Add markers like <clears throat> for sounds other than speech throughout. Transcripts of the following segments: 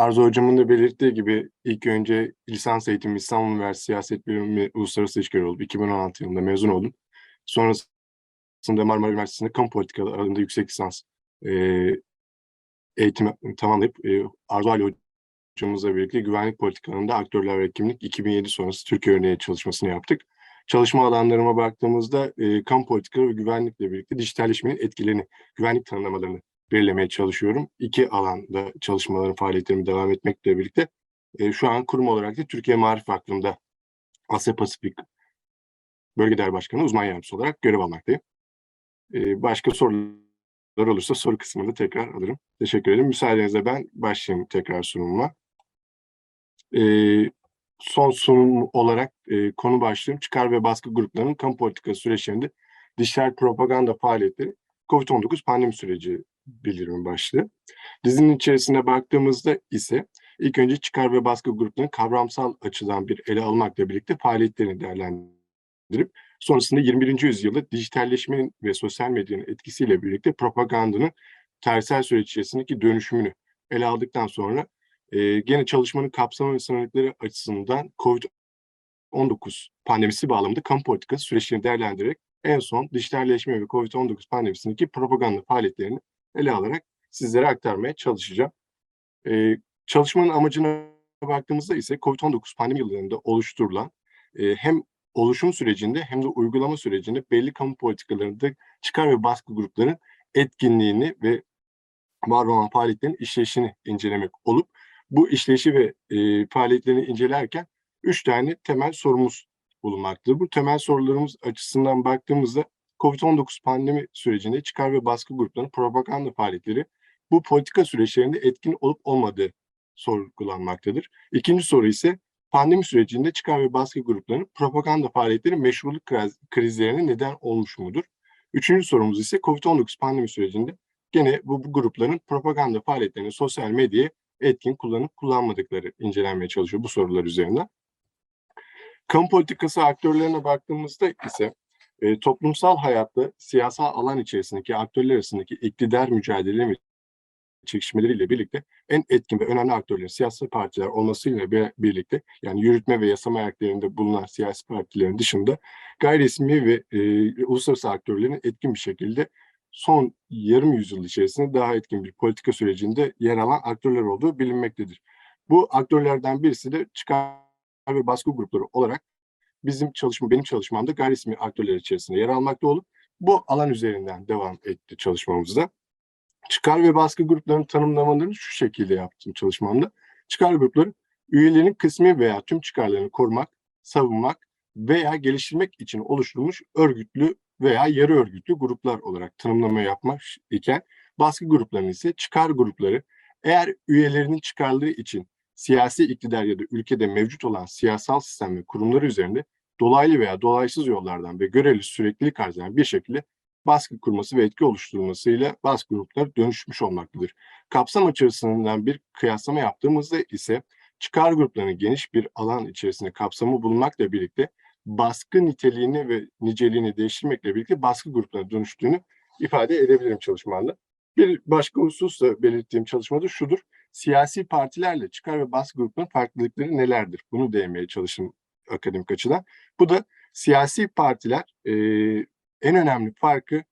Arzu Hocam'ın da belirttiği gibi ilk önce lisans eğitimi İstanbul Üniversitesi Siyaset Bilimi Uluslararası İlişkiler oldu. 2016 yılında mezun oldum. Sonrasında Marmara Üniversitesi'nde kamu politikaları alanında yüksek lisans e, eğitimi tamamlayıp e, Arzu Ali Hocamızla birlikte güvenlik politikalarında aktörler ve kimlik 2007 sonrası Türkiye örneği çalışmasını yaptık. Çalışma alanlarıma baktığımızda e, kamu politikaları ve güvenlikle birlikte dijitalleşmenin etkilerini, güvenlik tanımlamalarını belirlemeye çalışıyorum. İki alanda çalışmaların faaliyetlerimi devam etmekle birlikte e, şu an kurum olarak da Türkiye Marif Vakfı'nda Asya Pasifik Bölge Değer Başkanı uzman yardımcısı olarak görev almaktayım. E, başka sorular olursa soru kısmında tekrar alırım. Teşekkür ederim. Müsaadenizle ben başlayayım tekrar sunumuma. E, son sunum olarak e, konu başlığım çıkar ve baskı gruplarının kamu politikası süreçlerinde dijital propaganda faaliyetleri COVID-19 pandemi süreci bildirim başlığı. Dizinin içerisine baktığımızda ise ilk önce çıkar ve baskı gruplarının kavramsal açıdan bir ele almakla birlikte faaliyetlerini değerlendirip sonrasında 21. yüzyılda dijitalleşmenin ve sosyal medyanın etkisiyle birlikte propagandanın tersel süreç içerisindeki dönüşümünü ele aldıktan sonra e, gene çalışmanın kapsamı ve sınırlıkları açısından COVID-19 pandemisi bağlamında kamu politikası süreçlerini değerlendirerek en son dijitalleşme ve COVID-19 pandemisindeki propaganda faaliyetlerini ele alarak sizlere aktarmaya çalışacağım. Ee, çalışmanın amacına baktığımızda ise COVID-19 pandemi yıllarında oluşturulan e, hem oluşum sürecinde hem de uygulama sürecinde belli kamu politikalarında çıkar ve baskı gruplarının etkinliğini ve var olan faaliyetlerin işleyişini incelemek olup bu işleyişi ve e, faaliyetlerini incelerken üç tane temel sorumuz bulunmaktadır. Bu temel sorularımız açısından baktığımızda COVID-19 pandemi sürecinde çıkar ve baskı gruplarının propaganda faaliyetleri bu politika süreçlerinde etkin olup olmadığı sorgulanmaktadır. İkinci soru ise pandemi sürecinde çıkar ve baskı gruplarının propaganda faaliyetleri meşruluk krizlerine neden olmuş mudur? Üçüncü sorumuz ise COVID-19 pandemi sürecinde gene bu, bu grupların propaganda faaliyetlerini sosyal medyaya etkin kullanıp kullanmadıkları incelenmeye çalışıyor bu sorular üzerinden. Kamu politikası aktörlerine baktığımızda ise e, toplumsal hayatta siyasal alan içerisindeki aktörler arasındaki iktidar mücadele ve çekişmeleriyle birlikte en etkin ve önemli aktörlerin siyasi partiler olmasıyla birlikte yani yürütme ve yasama ayaklarında bulunan siyasi partilerin dışında gayri resmi ve e, uluslararası aktörlerin etkin bir şekilde son yarım yüzyıl içerisinde daha etkin bir politika sürecinde yer alan aktörler olduğu bilinmektedir. Bu aktörlerden birisi de çıkar ve baskı grupları olarak bizim çalışma, benim çalışmamda gayri resmi aktörler içerisinde yer almakta olup bu alan üzerinden devam etti çalışmamızda. Çıkar ve baskı gruplarının tanımlamalarını şu şekilde yaptım çalışmamda. Çıkar grupları üyelerin kısmi veya tüm çıkarlarını korumak, savunmak veya geliştirmek için oluşturulmuş örgütlü veya yarı örgütlü gruplar olarak tanımlama yapmak iken baskı gruplarının ise çıkar grupları eğer üyelerinin çıkarları için siyasi iktidar ya da ülkede mevcut olan siyasal sistem ve kurumları üzerinde dolaylı veya dolaysız yollardan ve göreli süreklilik arz eden bir şekilde baskı kurması ve etki oluşturmasıyla baskı grupları dönüşmüş olmaktadır. Kapsam açısından bir kıyaslama yaptığımızda ise çıkar gruplarının geniş bir alan içerisinde kapsamı bulunmakla birlikte baskı niteliğini ve niceliğini değiştirmekle birlikte baskı gruplarına dönüştüğünü ifade edebilirim çalışmamda. Bir başka husus da belirttiğim çalışmada şudur. Siyasi partilerle çıkar ve baskı gruplarının farklılıkları nelerdir? Bunu değinmeye çalıştım akademik açıdan. Bu da siyasi partiler e, en önemli farkı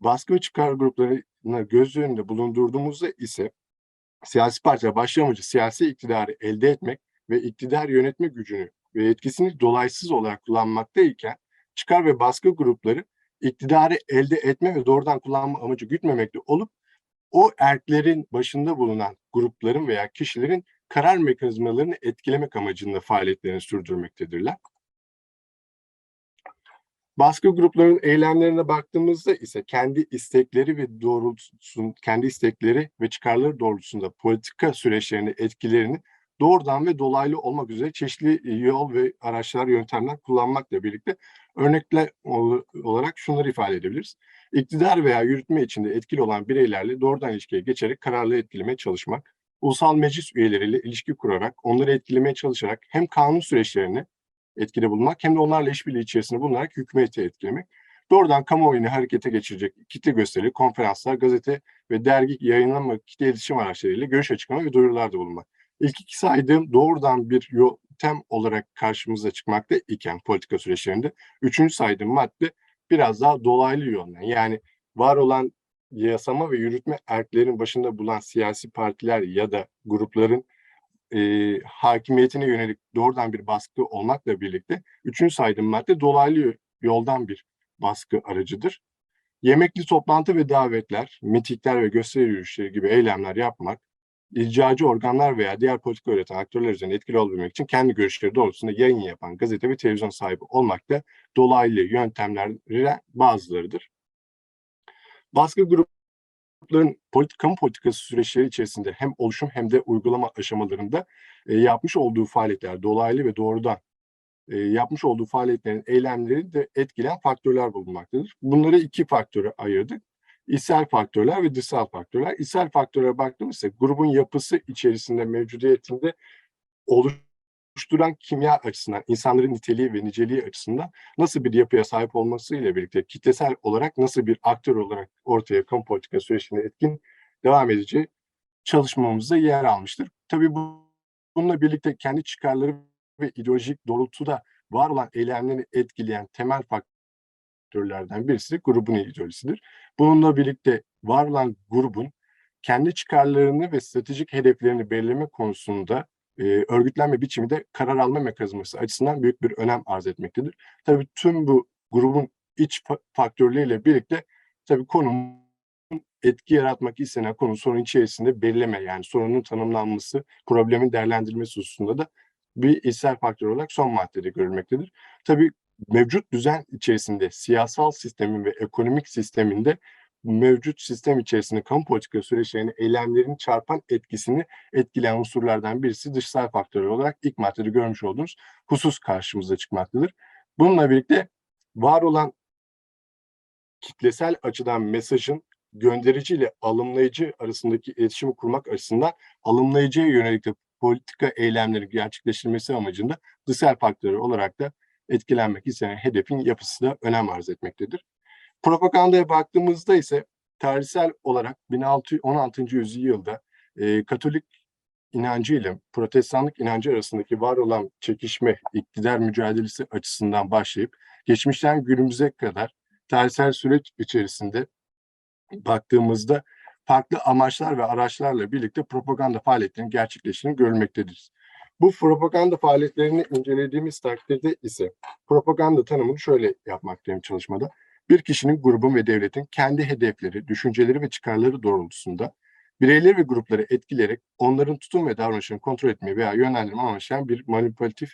baskı ve çıkar gruplarına göz önünde bulundurduğumuzda ise siyasi partiler başlamacı siyasi iktidarı elde etmek ve iktidar yönetme gücünü ve etkisini dolaysız olarak kullanmaktayken çıkar ve baskı grupları iktidarı elde etme ve doğrudan kullanma amacı gütmemekte olup o erklerin başında bulunan grupların veya kişilerin karar mekanizmalarını etkilemek amacında faaliyetlerini sürdürmektedirler. Baskı gruplarının eylemlerine baktığımızda ise kendi istekleri ve doğrultusun, kendi istekleri ve çıkarları doğrultusunda politika süreçlerini etkilerini doğrudan ve dolaylı olmak üzere çeşitli yol ve araçlar, yöntemler kullanmakla birlikte örnekler olarak şunları ifade edebiliriz. İktidar veya yürütme içinde etkili olan bireylerle doğrudan ilişkiye geçerek kararlı etkilemeye çalışmak, ulusal meclis üyeleriyle ilişki kurarak, onları etkilemeye çalışarak hem kanun süreçlerini etkili bulunmak hem de onlarla işbirliği içerisinde bulunarak hükümeti etkilemek. Doğrudan kamuoyunu harekete geçirecek kitle gösteri, konferanslar, gazete ve dergi yayınlama kitle iletişim araçlarıyla görüş açıklama ve duyurularda bulunmak. İlk iki saydığım doğrudan bir yöntem olarak karşımıza çıkmakta iken politika süreçlerinde, üçüncü saydığım madde biraz daha dolaylı yönden yani var olan yasama ve yürütme erklerin başında bulunan siyasi partiler ya da grupların e, hakimiyetine yönelik doğrudan bir baskı olmakla birlikte üçüncü saydığım madde dolaylı yoldan bir baskı aracıdır. Yemekli toplantı ve davetler, mitikler ve gösteri yürüyüşleri gibi eylemler yapmak, icracı organlar veya diğer politika üreten aktörler üzerinde etkili olabilmek için kendi görüşleri doğrultusunda yayın yapan gazete ve televizyon sahibi olmak da dolaylı yöntemlerden bazılarıdır. Baskı grupların politik, kamu politikası süreçleri içerisinde hem oluşum hem de uygulama aşamalarında e, yapmış olduğu faaliyetler dolaylı ve doğrudan e, yapmış olduğu faaliyetlerin eylemleri de etkileyen faktörler bulunmaktadır. Bunları iki faktöre ayırdık. İçsel faktörler ve dışsal faktörler. İçsel faktörlere baktığımızda grubun yapısı içerisinde mevcudiyetinde oluşturan kimya açısından, insanların niteliği ve niceliği açısından nasıl bir yapıya sahip olmasıyla birlikte kitlesel olarak nasıl bir aktör olarak ortaya kamu politika süreçinde etkin devam edici çalışmamızda yer almıştır. Tabii bu, bununla birlikte kendi çıkarları ve ideolojik doğrultuda var olan eylemlerini etkileyen temel faktörlerden birisi grubun ideolojisidir. Bununla birlikte var olan grubun kendi çıkarlarını ve stratejik hedeflerini belirleme konusunda e, örgütlenme biçimi de karar alma mekanizması açısından büyük bir önem arz etmektedir. Tabii tüm bu grubun iç faktörleriyle birlikte tabii konum etki yaratmak istenen konu sorun içerisinde belirleme yani sorunun tanımlanması, problemin değerlendirilmesi hususunda da bir içsel faktör olarak son maddede görülmektedir. Tabii mevcut düzen içerisinde siyasal sistemin ve ekonomik sisteminde mevcut sistem içerisinde kamu politika süreçlerine eylemlerin çarpan etkisini etkileyen unsurlardan birisi dışsal faktör olarak ilk maddede görmüş olduğunuz husus karşımıza çıkmaktadır. Bununla birlikte var olan kitlesel açıdan mesajın gönderici ile alımlayıcı arasındaki iletişimi kurmak açısından alımlayıcıya yönelik de politika eylemleri gerçekleştirilmesi amacında dışsal faktörü olarak da etkilenmek istenen hedefin yapısı da önem arz etmektedir. Propagandaya baktığımızda ise tarihsel olarak 16. yüzyılda e, Katolik inancı ile protestanlık inancı arasındaki var olan çekişme, iktidar mücadelesi açısından başlayıp geçmişten günümüze kadar tarihsel süreç içerisinde baktığımızda farklı amaçlar ve araçlarla birlikte propaganda faaliyetlerinin gerçekleştiğini görülmektedir. Bu propaganda faaliyetlerini incelediğimiz takdirde ise propaganda tanımını şöyle yapmaktayım çalışmada. Bir kişinin, grubun ve devletin kendi hedefleri, düşünceleri ve çıkarları doğrultusunda bireyleri ve grupları etkileyerek onların tutum ve davranışını kontrol etmeyi veya yönlendirme amaçlayan bir manipülatif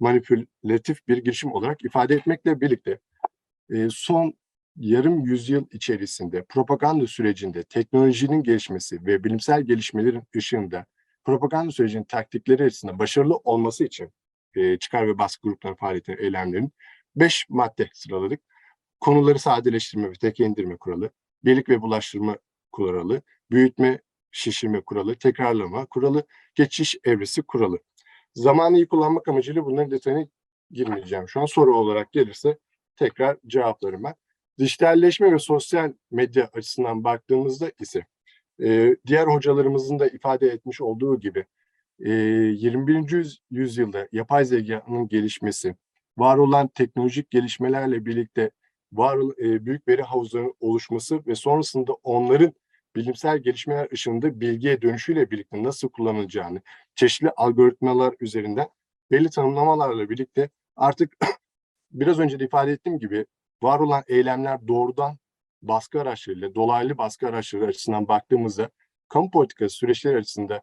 manipülatif bir girişim olarak ifade etmekle birlikte e, son yarım yüzyıl içerisinde propaganda sürecinde teknolojinin gelişmesi ve bilimsel gelişmelerin ışığında propaganda sürecinin taktikleri arasında başarılı olması için e, çıkar ve baskı grupları faaliyetleri, eylemlerin beş madde sıraladık. Konuları sadeleştirme ve tek indirme kuralı, birlik ve bulaştırma kuralı, büyütme, şişirme kuralı, tekrarlama kuralı, geçiş evresi kuralı. Zamanı iyi kullanmak amacıyla bunların detayına girmeyeceğim. Şu an soru olarak gelirse tekrar cevaplarım ben. Dijitalleşme ve sosyal medya açısından baktığımızda ise diğer hocalarımızın da ifade etmiş olduğu gibi e, 21. yüzyılda yapay zekanın gelişmesi, var olan teknolojik gelişmelerle birlikte var e, büyük veri havuzlarının oluşması ve sonrasında onların bilimsel gelişmeler ışığında bilgiye dönüşüyle birlikte nasıl kullanılacağını çeşitli algoritmalar üzerinden belli tanımlamalarla birlikte artık <clears throat> biraz önce de ifade ettiğim gibi var olan eylemler doğrudan baskı araçlarıyla, dolaylı baskı araçları açısından baktığımızda kamu politikası süreçleri açısında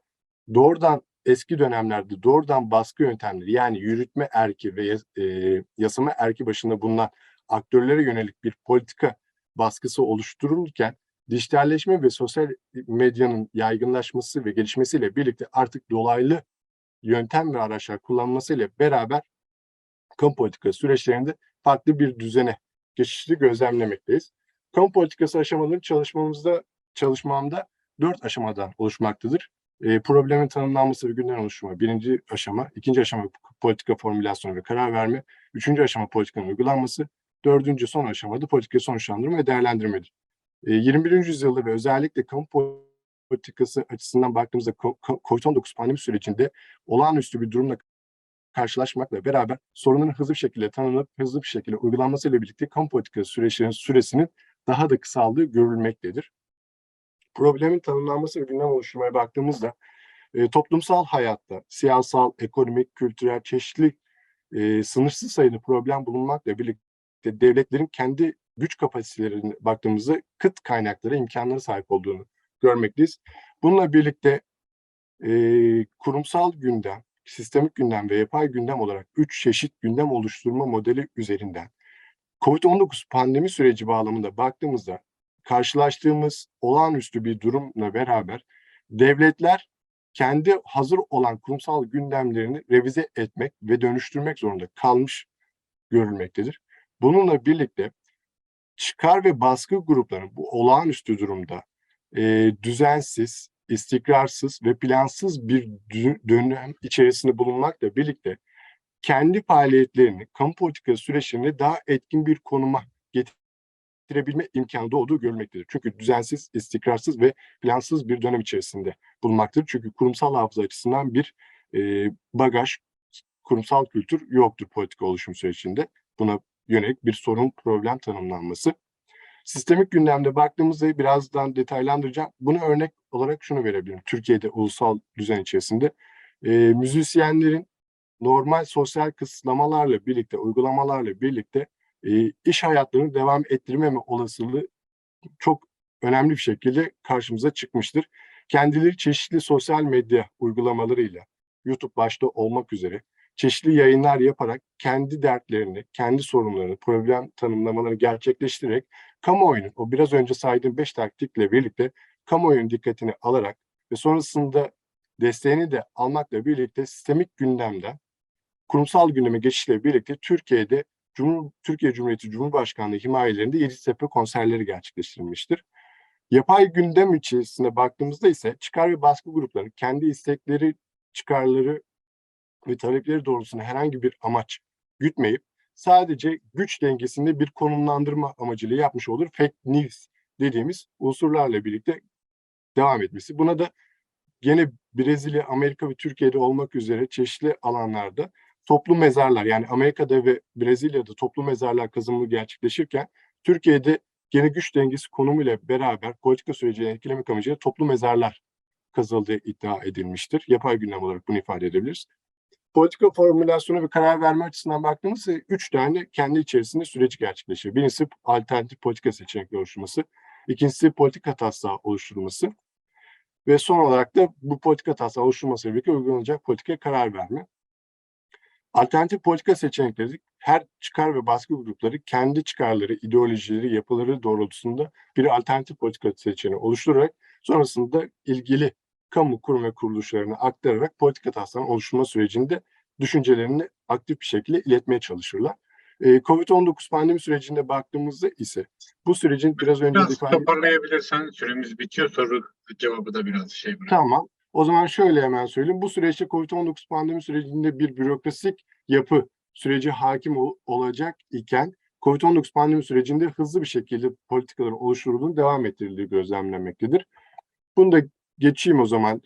doğrudan eski dönemlerde doğrudan baskı yöntemleri yani yürütme erki ve e, yasama erki başında bulunan aktörlere yönelik bir politika baskısı oluşturulurken dijitalleşme ve sosyal medyanın yaygınlaşması ve gelişmesiyle birlikte artık dolaylı yöntem ve araçlar kullanmasıyla beraber kamu politikası süreçlerinde farklı bir düzene geçişi gözlemlemekteyiz. Kamu politikası aşamaları çalışmamızda çalışmamda dört aşamadan oluşmaktadır. E, problemin tanımlanması ve gündem oluşumu birinci aşama, ikinci aşama politika formülasyonu ve karar verme, üçüncü aşama politikanın uygulanması, dördüncü son aşamada politikayı sonuçlandırma ve değerlendirmedir. E, 21. yüzyılda ve özellikle kamu politikası açısından baktığımızda ko- ko- COVID-19 pandemi sürecinde olağanüstü bir durumla karşılaşmakla beraber sorunların hızlı bir şekilde tanınıp hızlı bir şekilde uygulanmasıyla birlikte kamu politikası süreçlerinin süresinin daha da kısaldığı görülmektedir. Problemin tanımlanması ve gündem oluşturmaya baktığımızda e, toplumsal hayatta siyasal, ekonomik, kültürel, çeşitli e, sınırsız sayıda problem bulunmakla birlikte devletlerin kendi güç kapasitelerine baktığımızda kıt kaynaklara, imkanlara sahip olduğunu görmekteyiz. Bununla birlikte e, kurumsal gündem, sistemik gündem ve yapay gündem olarak üç çeşit gündem oluşturma modeli üzerinden COVID-19 pandemi süreci bağlamında baktığımızda karşılaştığımız olağanüstü bir durumla beraber devletler kendi hazır olan kurumsal gündemlerini revize etmek ve dönüştürmek zorunda kalmış görülmektedir. Bununla birlikte çıkar ve baskı gruplarının bu olağanüstü durumda e, düzensiz, istikrarsız ve plansız bir dönem içerisinde bulunmakla birlikte kendi faaliyetlerini, kamu politikası süreçlerini daha etkin bir konuma getirebilme imkanı doğduğu görülmektedir. Çünkü düzensiz, istikrarsız ve plansız bir dönem içerisinde bulunmaktadır. Çünkü kurumsal hafıza açısından bir e, bagaj, kurumsal kültür yoktur politika oluşum sürecinde. Buna yönelik bir sorun, problem tanımlanması. Sistemik gündemde baktığımızda birazdan detaylandıracağım. Bunu örnek olarak şunu verebilirim. Türkiye'de ulusal düzen içerisinde e, müzisyenlerin normal sosyal kısıtlamalarla birlikte, uygulamalarla birlikte e, iş hayatlarını devam ettirmeme olasılığı çok önemli bir şekilde karşımıza çıkmıştır. Kendileri çeşitli sosyal medya uygulamalarıyla, YouTube başta olmak üzere çeşitli yayınlar yaparak kendi dertlerini, kendi sorunlarını, problem tanımlamalarını gerçekleştirerek kamuoyunun, o biraz önce saydığım beş taktikle birlikte kamuoyunun dikkatini alarak ve sonrasında desteğini de almakla birlikte sistemik gündemden kurumsal gündeme geçişle birlikte Türkiye'de Cumhur, Türkiye Cumhuriyeti Cumhurbaşkanlığı himayelerinde Yeditepe konserleri gerçekleştirilmiştir. Yapay gündem içerisinde baktığımızda ise çıkar ve baskı grupları kendi istekleri, çıkarları ve talepleri doğrultusunda herhangi bir amaç gütmeyip sadece güç dengesinde bir konumlandırma amacıyla yapmış olur fake news dediğimiz unsurlarla birlikte devam etmesi. Buna da gene Brezilya, Amerika ve Türkiye'de olmak üzere çeşitli alanlarda toplu mezarlar yani Amerika'da ve Brezilya'da toplu mezarlar kazımı gerçekleşirken Türkiye'de gene güç dengesi konumuyla beraber politika sürecini etkilemek amacıyla toplu mezarlar kazıldığı iddia edilmiştir. Yapay gündem olarak bunu ifade edebiliriz. Politika formülasyonu ve karar verme açısından baktığımızda üç tane kendi içerisinde süreci gerçekleşiyor. Birincisi alternatif politika seçenekleri oluşturması. ikincisi politika taslağı oluşturulması. Ve son olarak da bu politika taslağı oluşturulmasıyla birlikte uygulanacak politikaya karar verme. Alternatif politika seçenekleri her çıkar ve baskı grupları kendi çıkarları, ideolojileri, yapıları doğrultusunda bir alternatif politika seçeneği oluşturarak sonrasında ilgili kamu kurum ve kuruluşlarına aktararak politika taslağının oluşturma sürecinde düşüncelerini aktif bir şekilde iletmeye çalışırlar. Ee, Covid-19 pandemi sürecinde baktığımızda ise bu sürecin biraz önce Biraz ifade toparlayabilirsen süremiz bitiyor. Soru cevabı da biraz şey bırak. Tamam. O zaman şöyle hemen söyleyeyim. Bu süreçte COVID-19 pandemi sürecinde bir bürokrasik yapı süreci hakim ol- olacak iken COVID-19 pandemi sürecinde hızlı bir şekilde politikaların oluşturulduğunu devam ettirildiği gözlemlenmektedir. Bunu da geçeyim o zaman.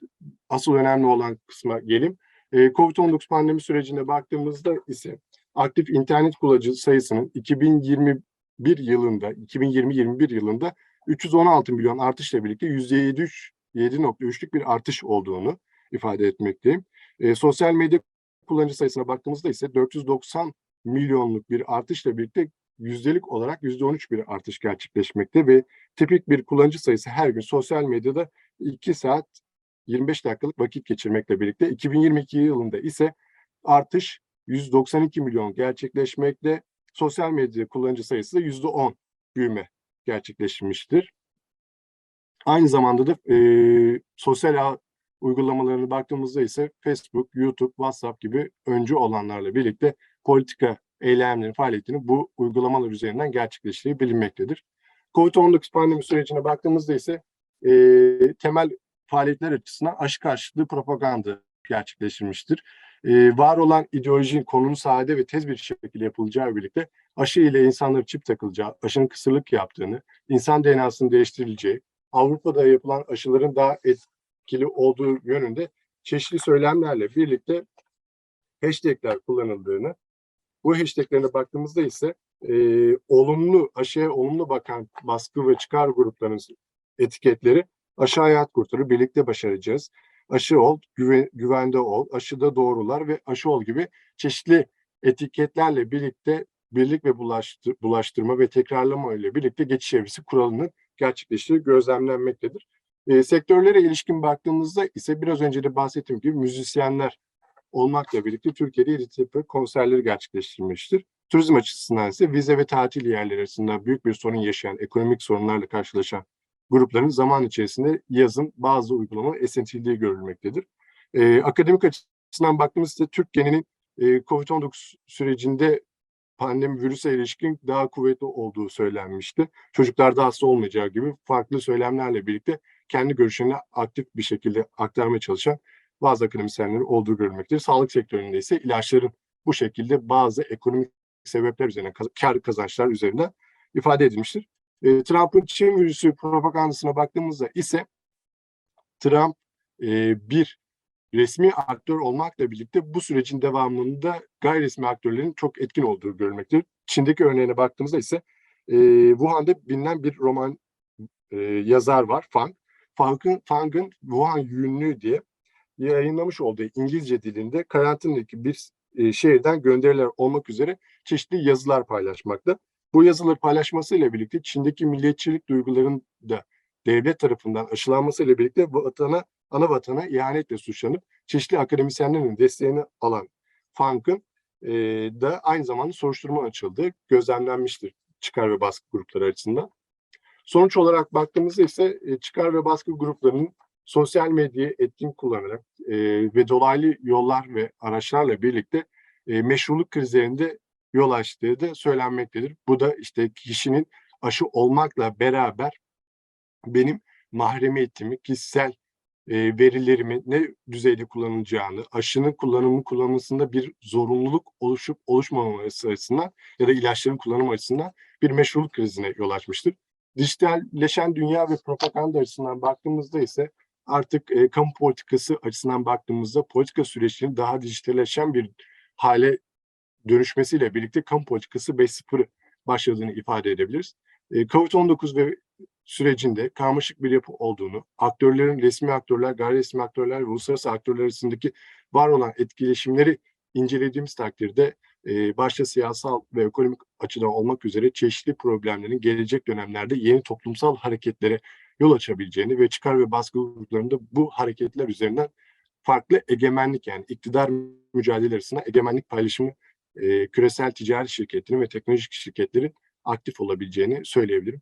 Asıl önemli olan kısma geleyim. Ee, COVID-19 pandemi sürecinde baktığımızda ise aktif internet kullanıcı sayısının 2021 yılında, 2020-21 yılında 316 milyon artışla birlikte %73 7.3'lük bir artış olduğunu ifade etmekteyim. E, sosyal medya kullanıcı sayısına baktığımızda ise 490 milyonluk bir artışla birlikte yüzdelik olarak %13 bir artış gerçekleşmekte ve tipik bir kullanıcı sayısı her gün sosyal medyada 2 saat 25 dakikalık vakit geçirmekle birlikte 2022 yılında ise artış 192 milyon gerçekleşmekte. Sosyal medya kullanıcı sayısı da %10 büyüme gerçekleşmiştir. Aynı zamanda da e, sosyal ağ uygulamalarına baktığımızda ise Facebook, YouTube, WhatsApp gibi öncü olanlarla birlikte politika eylemlerin faaliyetini bu uygulamalar üzerinden gerçekleştiği bilinmektedir. COVID-19 pandemi sürecine baktığımızda ise e, temel faaliyetler açısından aşı karşıtlığı propaganda gerçekleştirilmiştir. E, var olan ideolojinin konunun sade ve tez bir şekilde yapılacağı birlikte aşı ile insanlara çip takılacağı, aşının kısırlık yaptığını, insan DNA'sının değiştirileceği, Avrupa'da yapılan aşıların daha etkili olduğu yönünde çeşitli söylemlerle birlikte hashtagler kullanıldığını, bu hashtaglerine baktığımızda ise e, olumlu, aşıya olumlu bakan baskı ve çıkar gruplarının etiketleri aşı hayat kurtarır, birlikte başaracağız. Aşı ol, güve, güvende ol, aşıda doğrular ve aşı ol gibi çeşitli etiketlerle birlikte birlik ve bulaştır, bulaştırma ve tekrarlama ile birlikte geçiş evresi kuralının gerçekleştiği gözlemlenmektedir. E, sektörlere ilişkin baktığımızda ise biraz önce de bahsettiğim gibi müzisyenler olmakla birlikte Türkiye'de iri tipi konserleri gerçekleştirmiştir. Turizm açısından ise vize ve tatil yerleri arasında büyük bir sorun yaşayan, ekonomik sorunlarla karşılaşan grupların zaman içerisinde yazın bazı uygulama esintildiği görülmektedir. Ee, akademik açısından baktığımızda Türk geninin e, COVID-19 sürecinde pandemi virüse ilişkin daha kuvvetli olduğu söylenmişti. Çocuklarda hasta olmayacağı gibi farklı söylemlerle birlikte kendi görüşlerini aktif bir şekilde aktarmaya çalışan bazı akademisyenlerin olduğu görülmektedir. Sağlık sektöründe ise ilaçların bu şekilde bazı ekonomik sebepler üzerine, kar kazançlar üzerinden ifade edilmiştir. E, Trump'ın Çin virüsü propagandasına baktığımızda ise Trump e, bir resmi aktör olmakla birlikte bu sürecin devamında gayri resmi aktörlerin çok etkin olduğu görülmektedir. Çin'deki örneğine baktığımızda ise e, Wuhan'da bilinen bir roman e, yazar var, Fang. Fang'ın, Fang'ın Wuhan Yünlü diye yayınlamış olduğu İngilizce dilinde karantinadaki bir e, şehirden gönderiler olmak üzere çeşitli yazılar paylaşmakta. Bu yazıları paylaşmasıyla birlikte Çin'deki milliyetçilik duygularının da devlet tarafından aşılanmasıyla birlikte vatana, ana vatana ihanetle suçlanıp çeşitli akademisyenlerin desteğini alan Fang'ın e, da aynı zamanda soruşturma açıldığı gözlemlenmiştir çıkar ve baskı grupları açısından. Sonuç olarak baktığımızda ise e, çıkar ve baskı gruplarının sosyal medyayı etkin kullanarak e, ve dolaylı yollar ve araçlarla birlikte e, meşruluk krizlerinde yol açtığı da söylenmektedir. Bu da işte kişinin aşı olmakla beraber benim mahremiyetimi, kişisel e, verilerimi ne düzeyde kullanılacağını, aşının kullanımı kullanılmasında bir zorunluluk oluşup oluşmaması açısından ya da ilaçların kullanım açısından bir meşruluk krizine yol açmıştır. Dijitalleşen dünya ve propaganda açısından baktığımızda ise artık e, kamu politikası açısından baktığımızda politika süreçlerinin daha dijitalleşen bir hale dönüşmesiyle birlikte kamu politikası 5.0 başladığını ifade edebiliriz. E, Covid-19 ve sürecinde karmaşık bir yapı olduğunu, aktörlerin resmi aktörler, gayri resmi aktörler ve uluslararası aktörler arasındaki var olan etkileşimleri incelediğimiz takdirde e, başta siyasal ve ekonomik açıdan olmak üzere çeşitli problemlerin gelecek dönemlerde yeni toplumsal hareketlere yol açabileceğini ve çıkar ve baskı gruplarında bu hareketler üzerinden farklı egemenlik yani iktidar mücadele egemenlik paylaşımı e, küresel ticari şirketlerin ve teknolojik şirketlerin aktif olabileceğini söyleyebilirim.